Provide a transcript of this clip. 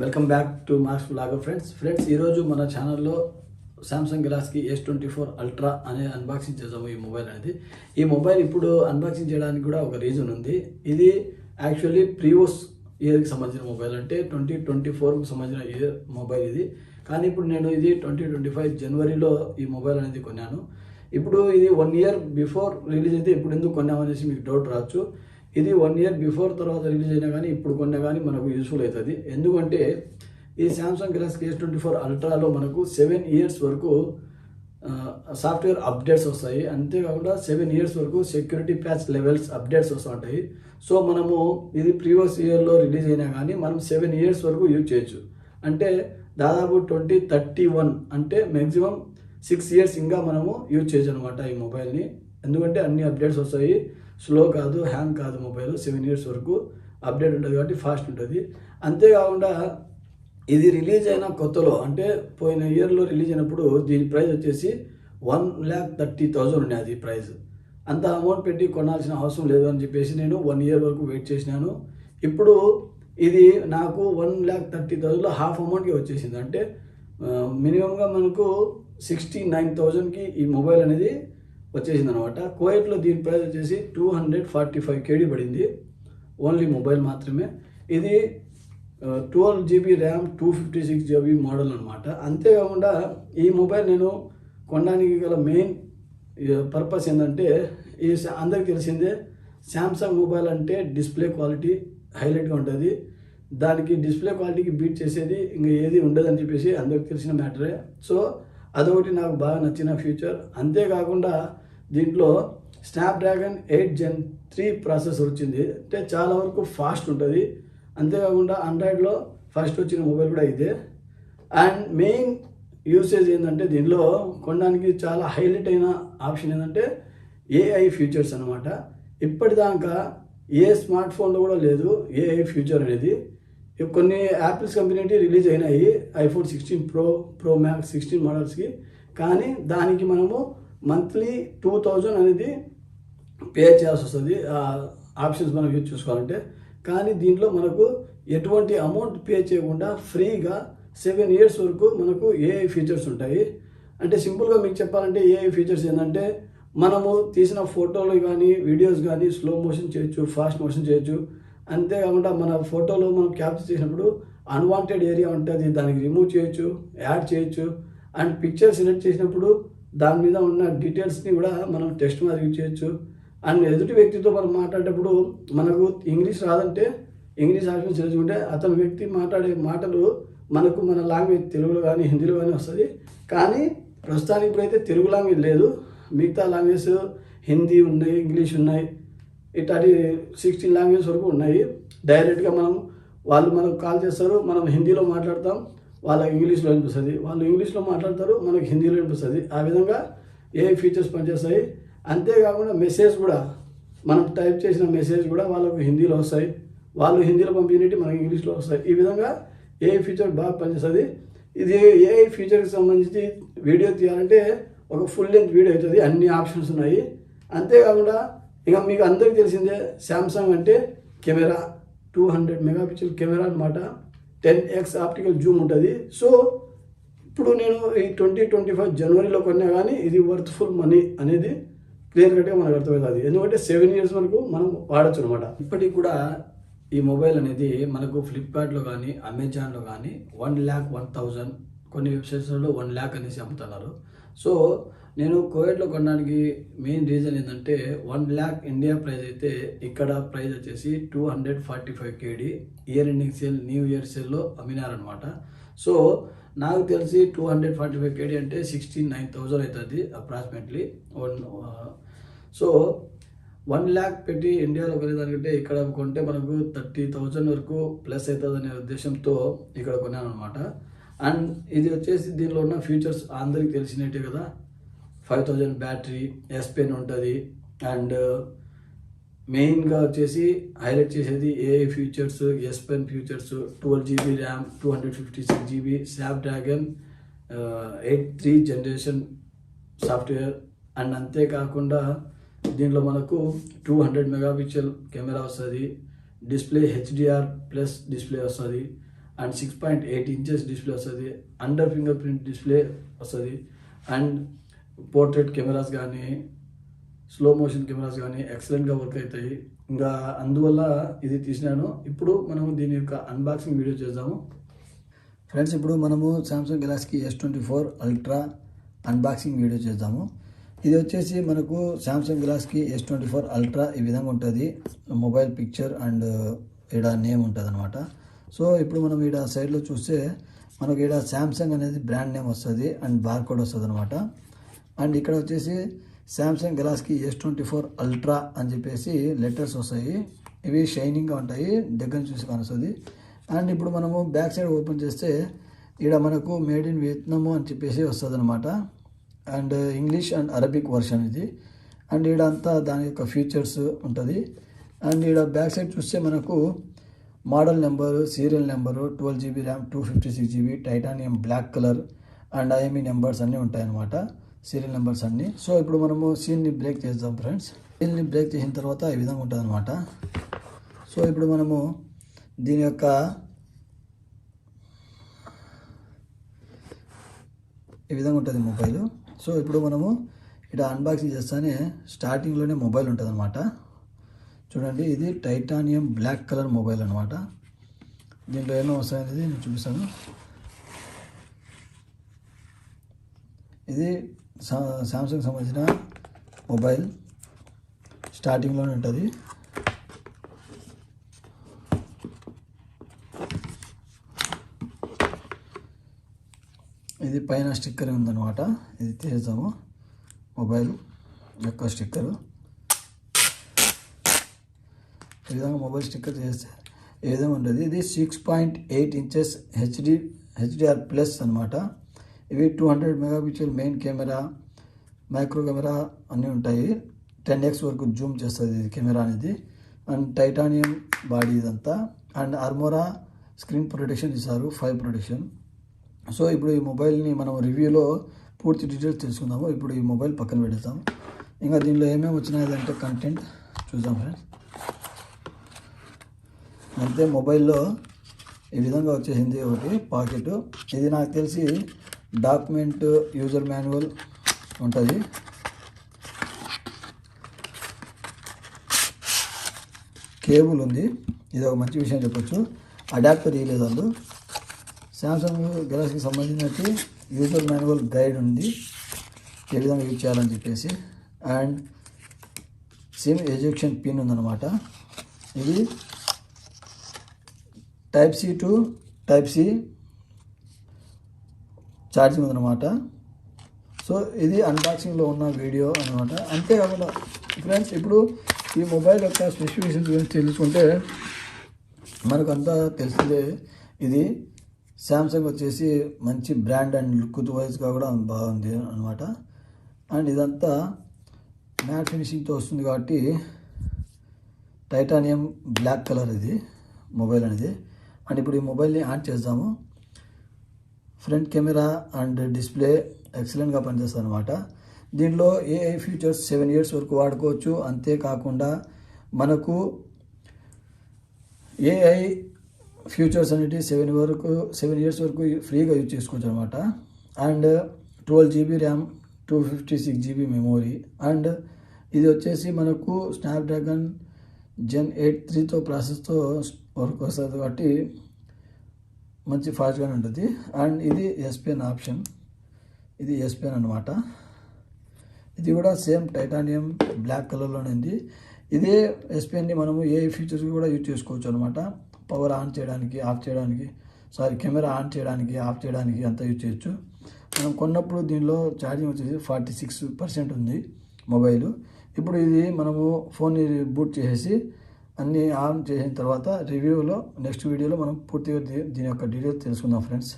Welcome back to marks blogger friends. Friends ఈరోజు మన ఛానల్లో Samsung Galaxy S twenty four ultra అనే unboxing చేసాము ఈ మొబైల్ అనేది. ఈ మొబైల్ ఇప్పుడు అన్బాక్సింగ్ చేయడానికి కూడా ఒక రీజన్ ఉంది. ఇది యాక్చువల్లీ ప్రీవియస్ ఇయర్కి సంబంధించిన మొబైల్ అంటే ట్వంటీ ట్వంటీ ఫోర్కి సంబంధించిన ఇయర్ మొబైల్ ఇది. కానీ ఇప్పుడు నేను ఇది ట్వంటీ ట్వంటీ ఫైవ్ జనవరిలో ఈ మొబైల్ అనేది కొన్నాను. ఇప్పుడు ఇది వన్ ఇయర్ బిఫోర్ రిలీజ్ అయితే ఇప్పుడు ఎందుకు కొన్నామనేసి మీకు డౌట్ రావచ్చు. ఇది వన్ ఇయర్ బిఫోర్ తర్వాత రిలీజ్ అయినా కానీ ఇప్పుడు కొన్నా కానీ మనకు యూస్ఫుల్ అవుతుంది ఎందుకంటే ఈ Samsung Galaxy S twenty four అల్ట్రాలో మనకు సెవెన్ ఇయర్స్ వరకు సాఫ్ట్వేర్ అప్డేట్స్ వస్తాయి. అంతేకాకుండా సెవెన్ ఇయర్స్ వరకు సెక్యూరిటీ ప్యాచ్ లెవెల్స్ అప్డేట్స్ వస్తూ ఉంటాయి. సో మనము ఇది ప్రీవియస్ ఇయర్లో రిలీజ్ అయినా కానీ మనం సెవెన్ ఇయర్స్ వరకు యూజ్ చేయొచ్చు. అంటే దాదాపు ట్వంటీ థర్టీ వన్ అంటే మ్యాక్సిమం సిక్స్ ఇయర్స్ ఇంకా మనము యూజ్ చేయొచ్చు అనమాట ఈ మొబైల్ని ఎందుకంటే అన్ని అప్డేట్స్ వస్తాయి. స్లో కాదు హ్యాంగ్ కాదు మొబైల్ సెవెన్ ఇయర్స్ వరకు అప్డేట్ ఉంటుంది కాబట్టి ఫాస్ట్ ఉంటుంది. అంతేకాకుండా ఇది రిలీజ్ అయిన కొత్తలో అంటే పోయిన ఇయర్లో రిలీజ్ అయినప్పుడు దీని ప్రైస్ వచ్చేసి వన్ ల్యాక్ థర్టీ థౌజండ్ ఉండే అది ప్రైస్. అంత అమౌంట్ పెట్టి కొనాల్సిన అవసరం లేదు అని చెప్పేసి నేను వన్ ఇయర్ వరకు వెయిట్ చేసినాను. ఇప్పుడు ఇది నాకు వన్ ల్యాక్ థర్టీ థౌజండ్లో హాఫ్ అమౌంట్కి వచ్చేసింది. అంటే మినిమంగా మనకు సిక్స్టీ నైన్ థౌజండ్కి ఈ మొబైల్ అనేది వచ్చేసింది అనమాట కోయట్లో దీని ప్రైస్ వచ్చేసి two hundred forty five KD పడింది. ఓన్లీ మొబైల్ మాత్రమే. ఇది twelve GB RAM two fifty six GB model అనమాట. అంతేకాకుండా ఈ మొబైల్ నేను కొనడానికి గల మెయిన్ పర్పస్ ఏంటంటే ఈ అందరికి తెలిసిందే శాంసంగ్ మొబైల్ అంటే డిస్ప్లే క్వాలిటీ హైలైట్గా ఉంటుంది. దానికి డిస్ప్లే క్వాలిటీకి బీట్ చేసేది ఇంకా ఏది ఉండదని చెప్పేసి అందరికి తెలిసిన మ్యాటరే సో అదొకటి నాకు బాగా నచ్చిన ఫ్యూచర్ అంతేకాకుండా దీంట్లో Snapdragon eight gen three processor వచ్చింది. అంటే చాలా వరకు ఫాస్ట్ ఉంటుంది. అంతేకాకుండా ఆండ్రాయిడ్లో ఫస్ట్ వచ్చిన మొబైల్ కూడా ఇదే. అండ్ మెయిన్ యూసేజ్ ఏంటంటే దీనిలో కొనడానికి చాలా హైలైట్ అయిన ఆప్షన్ ఏంటంటే ఏఐ ఫీచర్స్ అనమాట ఇప్పటిదాకా ఏ స్మార్ట్ ఫోన్లో కూడా లేదు ఏఐ ఫ్యూచర్ అనేది. కొన్ని యాపిల్స్ కంపెనీ రిలీజ్ అయినాయి. IPhone sixteen pro pro max sixteen మోడల్స్కి కానీ దానికి మనము మంత్లీ టూ థౌజండ్ అనేది పే చేయాల్సి వస్తుంది. ఆప్షన్స్ మనం యూజ్ చూసుకోవాలంటే. కానీ దీంట్లో మనకు ఎటువంటి అమౌంట్ పే చేయకుండా ఫ్రీగా సెవెన్ ఇయర్స్ వరకు మనకు ఏఐ ఫీచర్స్ ఉంటాయి. అంటే సింపుల్గా మీకు చెప్పాలంటే ఏఐ ఫీచర్స్ ఏంటంటే మనము తీసిన ఫోటోలు కానీ వీడియోస్ కానీ స్లో మోషన్ చేయొచ్చు ఫాస్ట్ మోషన్ చేయొచ్చు. అంతేకాకుండా మన ఫోటోలో మనం క్యాప్చర్ చేసినప్పుడు అన్వాంటెడ్ ఏరియా ఉంటుంది దానికి రిమూవ్ చేయొచ్చు యాడ్ చేయొచ్చు. అండ్ పిక్చర్ సెలెక్ట్ చేసినప్పుడు దాని మీద ఉన్న డీటెయిల్స్ని కూడా మనం టెక్స్ట్ మాదిరి చేయొచ్చు. అండ్ ఎదుటి వ్యక్తితో మనం మాట్లాడేటప్పుడు మనకు ఇంగ్లీష్ రాదంటే ఇంగ్లీష్ ఆప్షన్ తెలుసుకుంటే అతని వ్యక్తి మాట్లాడే మాటలు మనకు మన లాంగ్వేజ్ తెలుగులో కానీ హిందీలో కానీ వస్తుంది. కానీ ప్రస్తుతానికి ఇప్పుడైతే తెలుగు లాంగ్వేజ్ లేదు. మిగతా లాంగ్వేజ్ హిందీ ఉన్నాయి ఇంగ్లీష్ ఉన్నాయి. ఇట్లాంటి సిక్స్టీన్ లాంగ్వేజ్ వరకు ఉన్నాయి. డైరెక్ట్గా మనం వాళ్ళు మనకు కాల్ చేస్తారు మనం హిందీలో మాట్లాడతాం వాళ్ళకి ఇంగ్లీష్లో అనిపిస్తుంది. వాళ్ళు ఇంగ్లీష్లో మాట్లాడతారు మనకు హిందీలో అనిపిస్తుంది. ఆ విధంగా ఏ ఫీచర్స్ పనిచేస్తాయి? అంతేకాకుండా మెసేజ్ కూడా మనం టైప్ చేసిన మెసేజ్ కూడా వాళ్ళకు హిందీలో వస్తాయి. వాళ్ళు హిందీలో పంపినట్టు మనకి ఇంగ్లీష్లో వస్తాయి. ఈ విధంగా ఏ ఫీచర్ బాగా పనిచేస్తుంది? ఇది ఏ ఫీచర్కి సంబంధించి వీడియో తీయాలంటే ఒక ఫుల్ లెంత్ వీడియో అవుతుంది. అన్ని ఆప్షన్స్ ఉన్నాయి. అంతేకాకుండా ఇక మీకు అందరికీ తెలిసిందే శాంసంగ్ అంటే camera two hundred megapixel camera అనమాట టెన్ ఎక్స్ ఆప్టికల్ జూమ్ ఉంటుంది. సో ఇప్పుడు నేను ఈ ట్వంటీ ట్వంటీ ఫైవ్ జనవరిలో కొన్నా కానీ ఇది వర్త్ఫుల్ మనీ అనేది క్లియర్ కట్గా మనకు అర్థమవుతుంది ఎందుకంటే సెవెన్ ఇయర్స్ వరకు మనం వాడచ్చు అనమాట ఇప్పటికి కూడా ఈ మొబైల్ అనేది మనకు ఫ్లిప్కార్ట్లో కానీ అమెజాన్లో కానీ వన్ ల్యాక్ వన్ థౌజండ్ కొన్ని వెబ్సైట్స్లో వన్ ల్యాక్ అనేసి అమ్ముతున్నారు. సో నేను కోవిడ్లో కొనడానికి మెయిన్ రీజన్ ఏంటంటే వన్ ల్యాక్ ఇండియా ప్రైస్ అయితే ఇక్కడ ప్రైజ్ వచ్చేసి two hundred forty five KD year ending sale new year సేల్లో అమ్మినారనమాట సో నాకు తెలిసి two hundred forty five KD అంటే సిక్స్టీ నైన్ థౌజండ్ అవుతుంది approximately. One so one lakh పెట్టి ఇండియాలో కొనేదానికంటే ఇక్కడ కొంటే మనకు థర్టీ థౌజండ్ వరకు ప్లస్ అవుతుంది అనే ఉద్దేశంతో ఇక్కడ కొన్నాను అనమాట అండ్ ఇది వచ్చేసి దీనిలో ఉన్న ఫీచర్స్ అందరికి తెలిసినట్టే కదా. Five thousand battery S pen ఉంటుంది. అండ్ మెయిన్గా వచ్చేసి హైలైట్ చేసేది AI features S pen features twelve GB RAM two hundred fifty six GB Snapdragon eight three generation software and అంతేకాకుండా దీంట్లో మనకు టూ హండ్రెడ్ మెగాపిక్సెల్ కెమెరా వస్తుంది డిస్ప్లే హెచ్డిఆర్ ప్లస్ డిస్ప్లే వస్తుంది and six point eight inches display వస్తుంది under fingerprint display వస్తుంది and portrait cameras కానీ slow motion cameras కానీ ఎక్సలెంట్గా వర్క్ అవుతాయి ఇంకా అందువల్ల ఇది తీసినాను. ఇప్పుడు మనం దీని యొక్క అన్బాక్సింగ్ వీడియో చేద్దాము. ఫ్రెండ్స్ ఇప్పుడు మనము Samsung Galaxy S twenty four ultra unboxing video చేద్దాము. ఇది వచ్చేసి మనకు Samsung Galaxy S twenty four ultra ఈ విధంగా ఉంటుంది. మొబైల్ పిక్చర్ అండ్ ఈడ నేమ్ ఉంటుంది అనమాట సో ఇప్పుడు మనం ఈడ సైడ్లో చూస్తే మనకు ఈడ శాంసంగ్ అనేది బ్రాండ్ నేమ్ వస్తుంది అండ్ బార్కోడ్ వస్తుంది అనమాట అండ్ ఇక్కడ వచ్చేసి Samsung Galaxy S twenty four ultra అని చెప్పేసి లెటర్స్ వస్తాయి. ఇవి షైనింగ్గా ఉంటాయి. దగ్గర చూసి కానొస్తుంది. అండ్ ఇప్పుడు మనము బ్యాక్ సైడ్ ఓపెన్ చేస్తే ఇక్కడ మనకు మేడ్ ఇన్ వియత్నాము అని చెప్పేసి వస్తుంది అనమాట and English and Arabic version ఇది. అండ్ ఇక్కడ అంతా దాని యొక్క ఫీచర్స్ ఉంటుంది. అండ్ ఈడ బ్యాక్ సైడ్ చూస్తే మనకు model number serial number twelve GB RAM two fifty six GB titanium black colour and IMEI numbers అన్నీ ఉంటాయన్నమాట. సీరియల్ నెంబర్స్ అన్నీ. సో ఇప్పుడు మనము సీన్ని బ్రేక్ చేద్దాం ఫ్రెండ్స్. సీన్ని బ్రేక్ చేసిన తర్వాత ఈ విధంగా ఉంటుంది అనమాట సో ఇప్పుడు మనము దీని యొక్క ఈ విధంగా ఉంటుంది మొబైల్. సో ఇప్పుడు మనము ఇక్కడ అన్బాక్సింగ్ చేస్తానే స్టార్టింగ్లోనే మొబైల్ ఉంటుంది అనమాట చూడండి ఇది టైటానియం బ్లాక్ కలర్ మొబైల్ అనమాట దీంట్లో ఏమో వస్తాయనేది నేను చూపిస్తాను. ఇది సా- సామ్సంగ్ సంబంధించిన మొబైల్ స్టార్టింగ్లోనే ఉంటుంది. ఇది పైన స్టిక్కర్ ఉందన్నమాట. ఇది తీసేద్దాము. మొబైల్ యొక్క స్టిక్కరు ఈ విధంగా మొబైల్ స్టిక్కర్ చేస్తే ఏ విధంగా ఉంటుంది ఇది six point eight inches HD HDR plus అనమాట ఇవి two hundred megapixel main camera micro camera అన్నీ ఉంటాయి. టెన్ ఎక్స్ వరకు జూమ్ చేస్తుంది ఇది కెమెరా అనేది. అండ్ టైటానియం బాడీ ఇదంతా. అండ్ ఆర్మోరా స్క్రీన్ ప్రొటెక్షన్ ఇస్తారు ఫైవ్ ప్రొటెక్షన్ సో ఇప్పుడు ఈ మొబైల్ని మనం రివ్యూలో పూర్తి డీటెయిల్స్ తెలుసుకుందాము. ఇప్పుడు ఈ మొబైల్ పక్కన పెడతాం ఇంకా దీనిలో ఏమేమి వచ్చినాయి అంటే కంటెంట్ చూద్దాం ఫ్రెండ్స్. అంతే మొబైల్లో ఈ విధంగా వచ్చేసింది ఒకటి పాకెట్. ఇది నాకు తెలిసి డాక్యుమెంట్ యూజర్ మాన్యువల్ ఉంటుంది. కేబుల్ ఉంది. ఇది ఒక మంచి విషయం చెప్పొచ్చు. అడాప్టర్ ఇవ్వలేదు వాళ్ళు. శాంసంగ్ గెలాక్సీకి సంబంధించినట్టు యూజర్ మాన్యువల్ గైడ్ ఉంది. ఏ విధంగా యూజ్ చేయాలని చెప్పేసి. అండ్ సిమ్ ఎజెక్షన్ పిన్ ఉందన్నమాట. ఇది type C to type C charging ఉందన్నమాట. సో ఇది అన్బాక్సింగ్లో ఉన్న వీడియో అనమాట అంతేకాకుండా ఫ్రెండ్స్ ఇప్పుడు ఈ మొబైల్ యొక్క స్పెసిఫికేషన్ గురించి తెలుసుకుంటే మనకు అంతా తెలిసిందే ఇది శాంసంగ్ వచ్చేసి మంచి బ్రాండ్ అండ్ లుక్ వైజ్గా కూడా బాగుంది అనమాట అండ్ ఇదంతా మ్యాట్ ఫినిషింగ్తో వస్తుంది కాబట్టి టైటానియం బ్లాక్ కలర్ ఇది మొబైల్ అనేది. అండ్ ఇప్పుడు ఈ మొబైల్ని ఆన్ చేద్దాము. ఫ్రంట్ కెమెరా అండ్ డిస్ప్లే ఎక్సలెంట్గా పనిచేస్తుంది అనమాట దీంట్లో ఏఐ ఫీచర్స్ సెవెన్ ఇయర్స్ వరకు వాడుకోవచ్చు. అంతేకాకుండా మనకు ఏఐ ఫ్యూచర్స్ అనేవి సెవెన్ వరకు సెవెన్ ఇయర్స్ వరకు ఫ్రీగా యూజ్ చేసుకోవచ్చు అనమాట and twelve GB RAM two fifty six GB memory and ఇది వచ్చేసి మనకు స్నాప్డ్రాగన్ జెన్ ఎయిట్ త్రీతో ప్రాసెస్తో వర్క్ వస్తుంది కాబట్టి మంచి ఫాస్ట్గానే ఉంటుంది. అండ్ ఇది ఎస్పెన్ ఆప్షన్. ఇది ఎస్పెన్ అనమాట ఇది కూడా సేమ్ టైటానియం బ్లాక్ కలర్లోనే ఉంది. ఇదే ఎస్పెన్ని మనము ఏ ఫీచర్స్ కూడా యూజ్ చేసుకోవచ్చు అనమాట పవర్ ఆన్ చేయడానికి ఆఫ్ చేయడానికి సారీ కెమెరా ఆన్ చేయడానికి ఆఫ్ చేయడానికి అంతా యూజ్ చేయొచ్చు. మనం కొన్నప్పుడు దీనిలో ఛార్జింగ్ వచ్చేసి ఫార్టీ సిక్స్ పర్సెంట్ ఉంది మొబైల్. ఇప్పుడు ఇది మనము ఫోన్ని బూట్ చేసేసి అన్నీ ఆన్ చేసిన తర్వాత రివ్యూలో నెక్స్ట్ వీడియోలో మనం పూర్తిగా దీని యొక్క డీటెయిల్స్ తెలుసుకుందాం ఫ్రెండ్స్